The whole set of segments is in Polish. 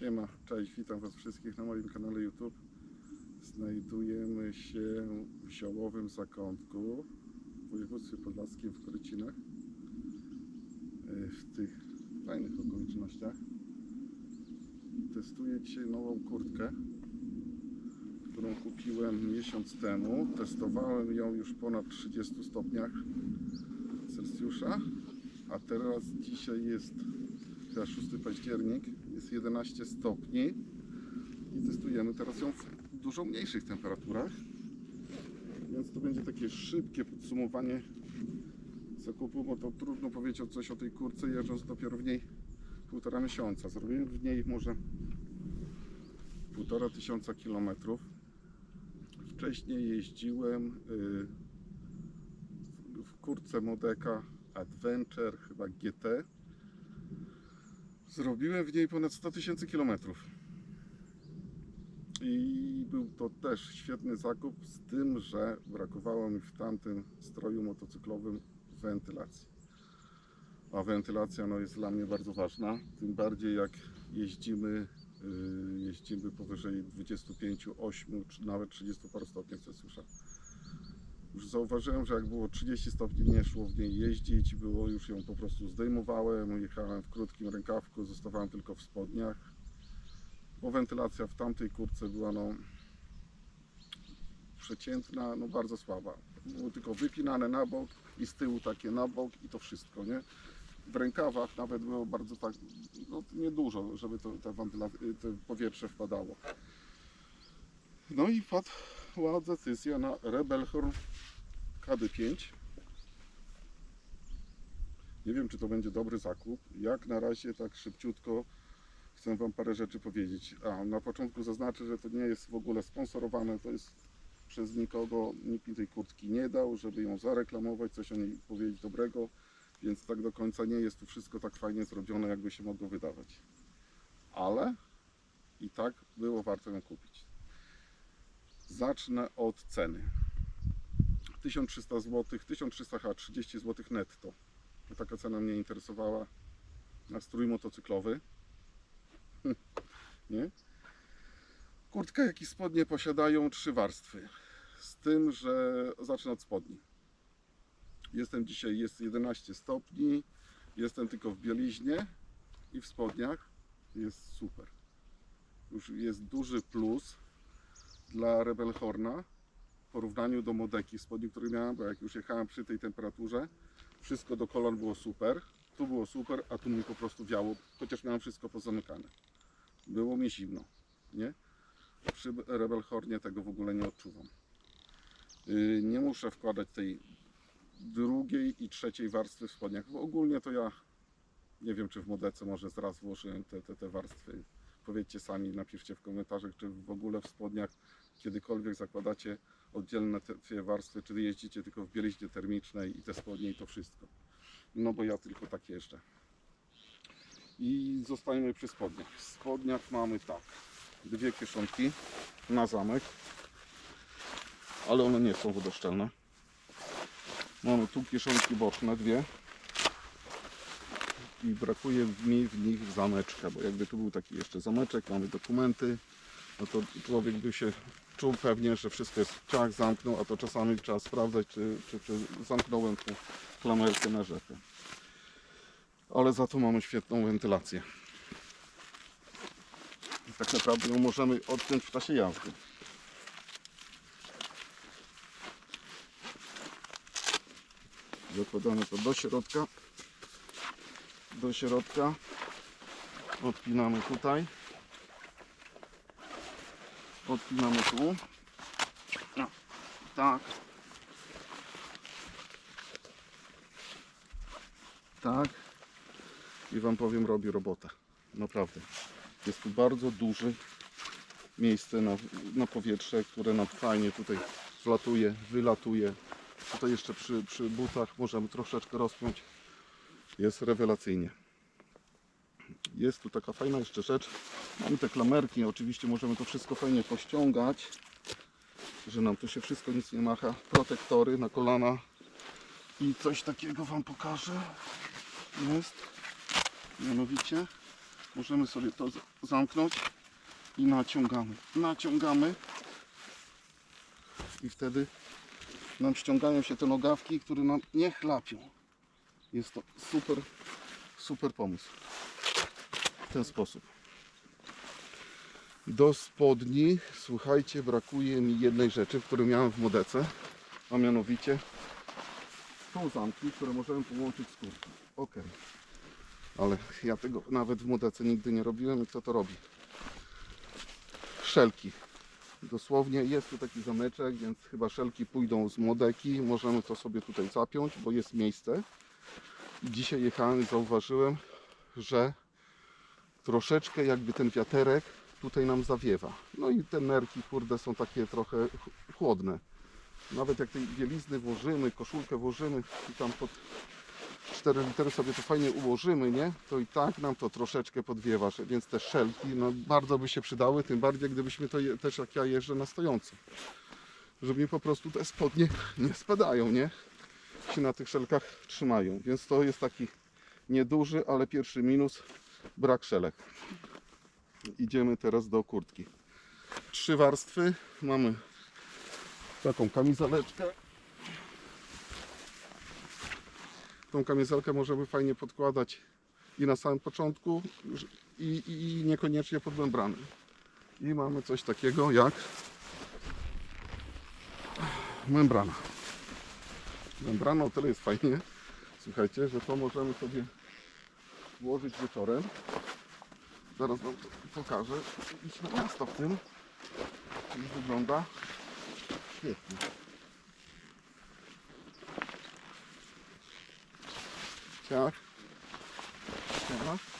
Siema, cześć, witam Was wszystkich na moim kanale YouTube. Znajdujemy się w ziołowym zakątku w województwie podlaskim w Korycinach. e, W tych fajnych okolicznościach. Testuję dzisiaj nową kurtkę, którą kupiłem miesiąc temu. Testowałem ją już ponad 30 stopniach Celsjusza, a teraz dzisiaj jest chyba 6 październik, jest 11 stopni i testujemy teraz ją w dużo mniejszych temperaturach. Więc to będzie takie szybkie podsumowanie zakupu, bo to trudno powiedzieć coś o tej kurce, jeżdżąc dopiero w niej półtora miesiąca. Zrobiłem w niej może półtora tysiąca kilometrów. Wcześniej jeździłem y, w- kurtce Modeka Adventure, chyba GT. Zrobiłem w niej ponad 100 tysięcy kilometrów. I był to też świetny zakup, z tym, że brakowało mi w tamtym stroju motocyklowym wentylacji. A wentylacja no, jest dla mnie bardzo ważna, tym bardziej jak jeździmy, yy, jeździmy powyżej 25, 8 czy nawet 30 paru stopni Celsjusza. Już zauważyłem, że jak było 30 stopni nie szło w niej jeździć, było już ją po prostu zdejmowałem, jechałem w krótkim rękawku, zostawałem tylko w spodniach, bo wentylacja w tamtej kurtce była no przeciętna, no bardzo słaba. Było tylko wypinane na bok i z tyłu takie na bok i to wszystko, nie? W rękawach nawet było bardzo tak, no niedużo, żeby to, powietrze wpadało. No i padła decyzja na Rebelhorn KD5. Nie wiem, czy to będzie dobry zakup. Jak na razie, tak szybciutko, chcę Wam parę rzeczy powiedzieć. A na początku zaznaczę, że to nie jest w ogóle sponsorowane, to jest przez nikogo, nikt mi tej kurtki nie dał, żeby ją zareklamować, coś o niej powiedzieć dobrego, więc tak do końca nie jest tu wszystko tak fajnie zrobione, jakby się mogło wydawać. Ale i tak było warto ją kupić. Zacznę od ceny. 1300 zł, 1300 H, 30 zł netto. Taka cena mnie interesowała na strój motocyklowy. Nie? Kurtka, jak i spodnie posiadają trzy warstwy. Z tym, że zacznę od spodni. Jestem dzisiaj, jest 11 stopni, jestem tylko w bieliźnie i w spodniach. Jest super. Już jest duży plus dla Rebelhorna w porównaniu do Modeki spodni, które miałem, bo jak już jechałem przy tej temperaturze, wszystko do kolan było super, tu było super, a tu mi po prostu wiało, chociaż miałem wszystko pozamykane. Było mi zimno, nie? Przy Rebelhornie tego w ogóle nie odczuwam. Yy, Nie muszę wkładać tej drugiej i trzeciej warstwy w spodniach, bo ogólnie to ja nie wiem, czy w Modece może zraz włożyłem te, te, te warstwy. Powiedzcie sami, napiszcie w komentarzach, czy w ogóle w spodniach kiedykolwiek zakładacie oddzielne te warstwy, czy jeździcie tylko w bieliźnie termicznej i te spodnie i to wszystko. No bo ja tylko tak jeżdżę. I zostajemy przy spodniach. W spodniach mamy tak, dwie kieszonki na zamek, ale one nie są wodoszczelne. Mamy tu kieszonki boczne, dwie. I brakuje mi w nich zameczka, bo jakby tu był taki jeszcze zameczek, mamy dokumenty, no to człowiek by się czuł pewnie, że wszystko jest ciach, zamknął, a to czasami trzeba sprawdzać, czy, czy, czy zamknąłem tą klamerkę na rzepę. Ale za to mamy świetną wentylację. I tak naprawdę ją możemy odpiąć w czasie jazdy. Zakładamy to do środka. Do środka. Odpinamy tutaj. Odpinamy tu. No, tak. Tak. I Wam powiem, robi robotę. Naprawdę. Jest tu bardzo duże miejsce na, na powietrze, które nam fajnie tutaj wlatuje, wylatuje. Tutaj jeszcze przy, przy butach możemy troszeczkę rozpiąć. Jest rewelacyjnie. Jest tu taka fajna jeszcze rzecz. Mamy te klamerki, oczywiście możemy to wszystko fajnie pościągać, że nam tu się wszystko nic nie macha. Protektory na kolana i coś takiego Wam pokażę. Jest. Mianowicie możemy sobie to zamknąć i naciągamy. Naciągamy i wtedy nam ściągają się te nogawki, które nam nie chlapią. Jest to super, super pomysł. W ten sposób. Do spodni, słuchajcie, brakuje mi jednej rzeczy, którą miałem w modece, a mianowicie są zamki, które możemy połączyć z kurtką. Ok. Ale ja tego nawet w modece nigdy nie robiłem i kto to robi? Szelki. Dosłownie jest tu taki zameczek, więc chyba szelki pójdą z modeki. Możemy to sobie tutaj zapiąć, bo jest miejsce. Dzisiaj jechałem i zauważyłem, że troszeczkę jakby ten wiaterek tutaj nam zawiewa. No i te nerki, kurde, są takie trochę ch- chłodne. Nawet jak tej bielizny włożymy, koszulkę włożymy i tam pod 4 litery sobie to fajnie ułożymy, nie? To i tak nam to troszeczkę podwiewa, więc te szelki no, bardzo by się przydały, tym bardziej gdybyśmy to je, też jak ja jeżdżę na stojąco. Żeby mi po prostu te spodnie nie spadają, nie? Się na tych szelkach trzymają. Więc to jest taki nieduży, ale pierwszy minus, brak szelek. Idziemy teraz do kurtki. Trzy warstwy. Mamy taką kamizeleczkę. Tą kamizelkę możemy fajnie podkładać i na samym początku i, i, i niekoniecznie pod membrany. I mamy coś takiego jak membrana. Membrana o tyle jest fajnie, słuchajcie, że to możemy sobie włożyć wieczorem. Zaraz Wam pokażę. Iść na miasto w tym. Już wygląda świetnie. Ciach. Ciach.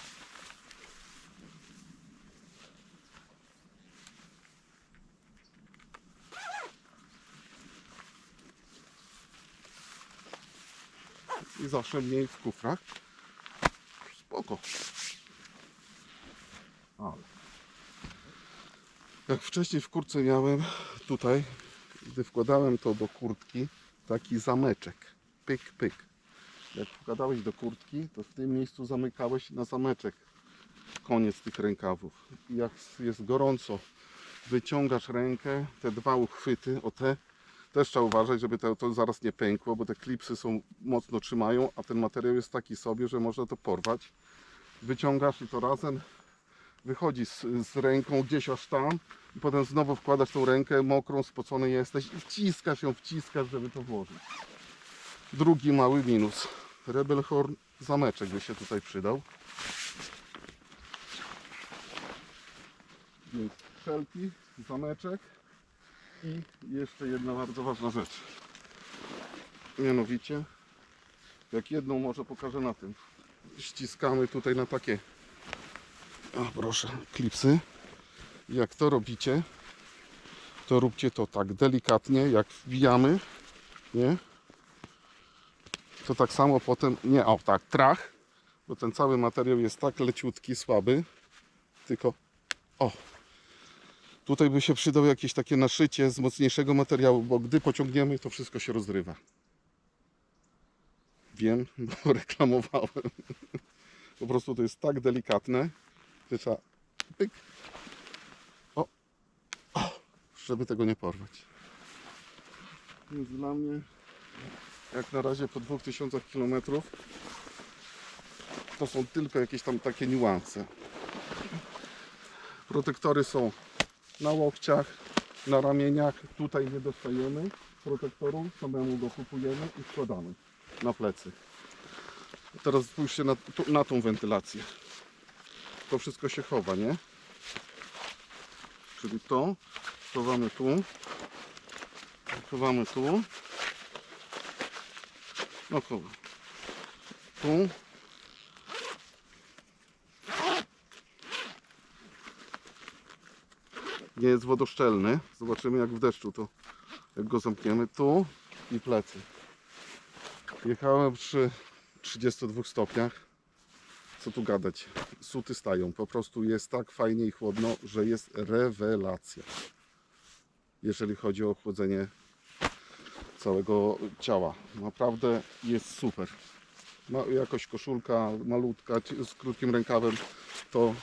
I zawsze mniej w kufrach. Spoko. Ale. Jak wcześniej w kurce miałem tutaj, gdy wkładałem to do kurtki, taki zameczek. Pyk, pyk. Jak wkładałeś do kurtki, to w tym miejscu zamykałeś na zameczek koniec tych rękawów. I jak jest gorąco, wyciągasz rękę, te dwa uchwyty, o te, też trzeba uważać, żeby to, to zaraz nie pękło, bo te klipsy są mocno trzymają, a ten materiał jest taki sobie, że można to porwać. Wyciągasz i to razem wychodzi z, z ręką gdzieś aż tam i potem znowu wkładasz tą rękę mokrą, spocony jesteś i wciskasz ją, wciskasz, żeby to włożyć. Drugi mały minus. Rebel Horn zameczek by się tutaj przydał. Więc wszelki zameczek i jeszcze jedna bardzo ważna rzecz. Mianowicie, jak jedną może pokażę na tym. Ściskamy tutaj na takie o, proszę, klipsy. Jak to robicie, to róbcie to tak delikatnie, jak wbijamy, nie? To tak samo potem, nie, o tak, trach, bo ten cały materiał jest tak leciutki, słaby, tylko, o, tutaj by się przydał jakieś takie naszycie z mocniejszego materiału, bo gdy pociągniemy, to wszystko się rozrywa. Wiem, bo reklamowałem. Po prostu to jest tak delikatne, że trzeba pyk. O. o, żeby tego nie porwać. Więc dla mnie, jak na razie po 2000 km, to są tylko jakieś tam takie niuanse. Protektory są na łokciach, na ramieniach. Tutaj nie dostajemy protektoru, samemu go kupujemy i wkładamy na plecy. Teraz spójrzcie na, tu- na tą wentylację to wszystko się chowa, nie? Czyli to chowamy tu, chowamy tu, no chowa. Tu. Nie jest wodoszczelny. Zobaczymy jak w deszczu to, jak go zamkniemy. Tu i plecy. Jechałem przy 32 stopniach co tu gadać, suty stają. Po prostu jest tak fajnie i chłodno, że jest rewelacja. Jeżeli chodzi o chłodzenie całego ciała. Naprawdę jest super. Ma jakoś koszulka malutka z krótkim rękawem to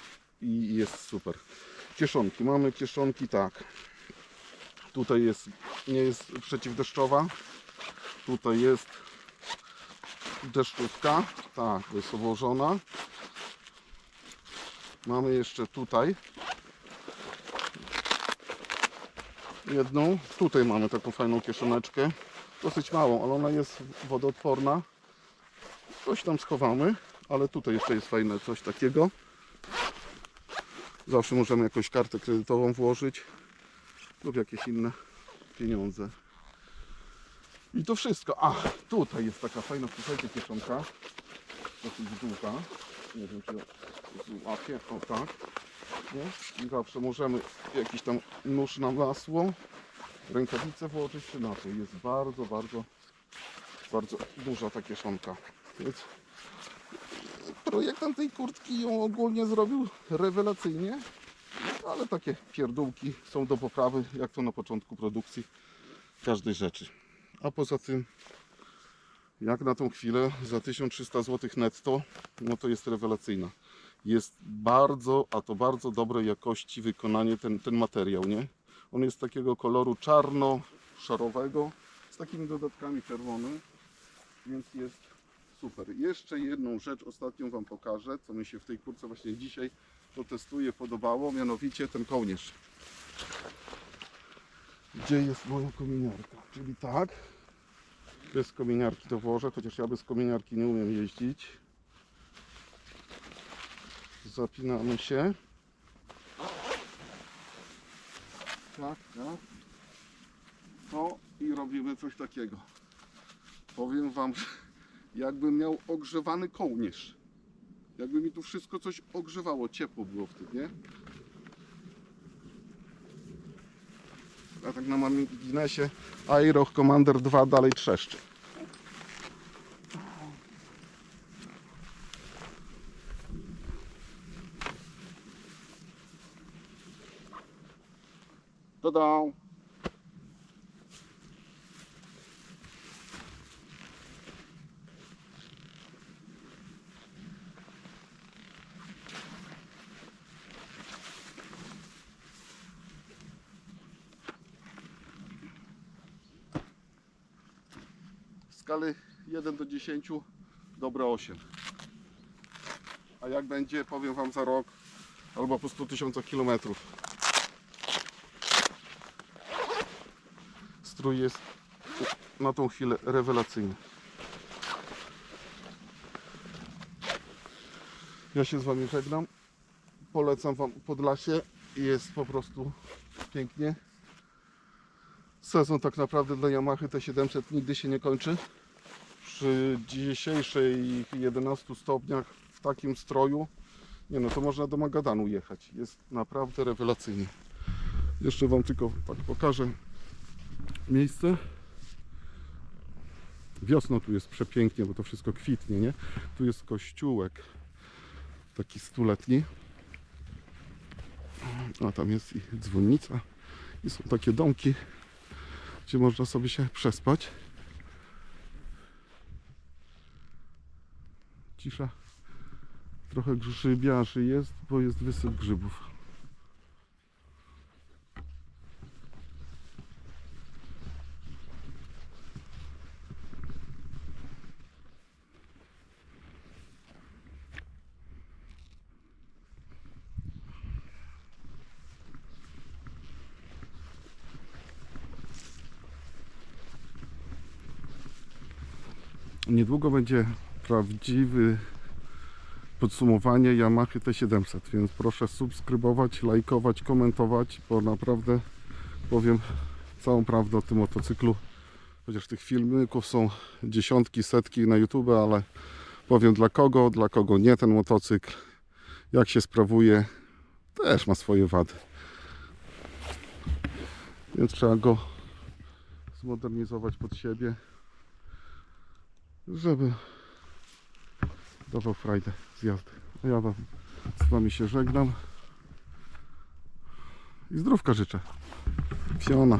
i jest super. Kieszonki. Mamy kieszonki tak. Tutaj jest, nie jest przeciwdeszczowa. Tutaj jest deszczówka. Tak, jest obłożona. Mamy jeszcze tutaj jedną. Tutaj mamy taką fajną kieszoneczkę. Dosyć małą, ale ona jest wodoodporna. Coś tam schowamy, ale tutaj jeszcze jest fajne coś takiego. Zawsze możemy jakąś kartę kredytową włożyć lub jakieś inne pieniądze. I to wszystko. A, tutaj jest taka fajna, słuchajcie, kieszonka. Dosyć długa. Nie wiem, czy ja złapię. O tak. Nie? I zawsze możemy jakiś tam nóż na masło, rękawice włożyć czy na to. Jest bardzo, bardzo, bardzo duża ta kieszonka. Więc projektant tej kurtki ją ogólnie zrobił rewelacyjnie, ale takie pierdółki są do poprawy, jak to na początku produkcji każdej rzeczy. A poza tym, jak na tą chwilę za 1300 zł netto, no to jest rewelacyjna. Jest bardzo, a to bardzo dobrej jakości wykonanie ten, ten materiał, nie? On jest takiego koloru czarno-szarowego z takimi dodatkami czerwonym, więc jest super. Jeszcze jedną rzecz ostatnią Wam pokażę, co mi się w tej kurce właśnie dzisiaj to testuję podobało, mianowicie ten kołnierz. Gdzie jest moja kominiarka? Czyli tak, bez kominiarki to włożę, chociaż ja bez kominiarki nie umiem jeździć. Zapinamy się. Tak, tak. To i robimy coś takiego. Powiem Wam, jakbym miał ogrzewany kołnierz. Jakby mi tu wszystko coś ogrzewało, ciepło było wtedy, nie? A tak na marginesie Aero Commander 2 dalej trzeszczy. Tada! Skali 1 do 10 dobre 8. A jak będzie, powiem Wam za rok albo po 100 tysiącach kilometrów. Strój jest na tą chwilę rewelacyjny. Ja się z Wami żegnam. Polecam Wam Podlasie. Jest po prostu pięknie. Sezon tak naprawdę dla Yamaha T700 nigdy się nie kończy. Przy dzisiejszej 11 stopniach w takim stroju, nie no to można do Magadanu jechać. Jest naprawdę rewelacyjnie. Jeszcze Wam tylko tak pokażę miejsce. Wiosną tu jest przepięknie, bo to wszystko kwitnie, nie? Tu jest kościółek taki stuletni. A tam jest i dzwonnica. I są takie domki, gdzie można sobie się przespać. Cisza. Trochę grzybiarzy jest, bo jest wysyp grzybów. Niedługo będzie prawdziwy podsumowanie Yamaha T700, więc proszę subskrybować, lajkować, komentować, bo naprawdę powiem całą prawdę o tym motocyklu. Chociaż tych filmików są dziesiątki, setki na YouTube, ale powiem dla kogo, dla kogo nie ten motocykl, jak się sprawuje, też ma swoje wady. Więc trzeba go zmodernizować pod siebie żeby dawał frajdę z jazdy. Ja wam, z wami się żegnam i zdrówka życzę. Fiona.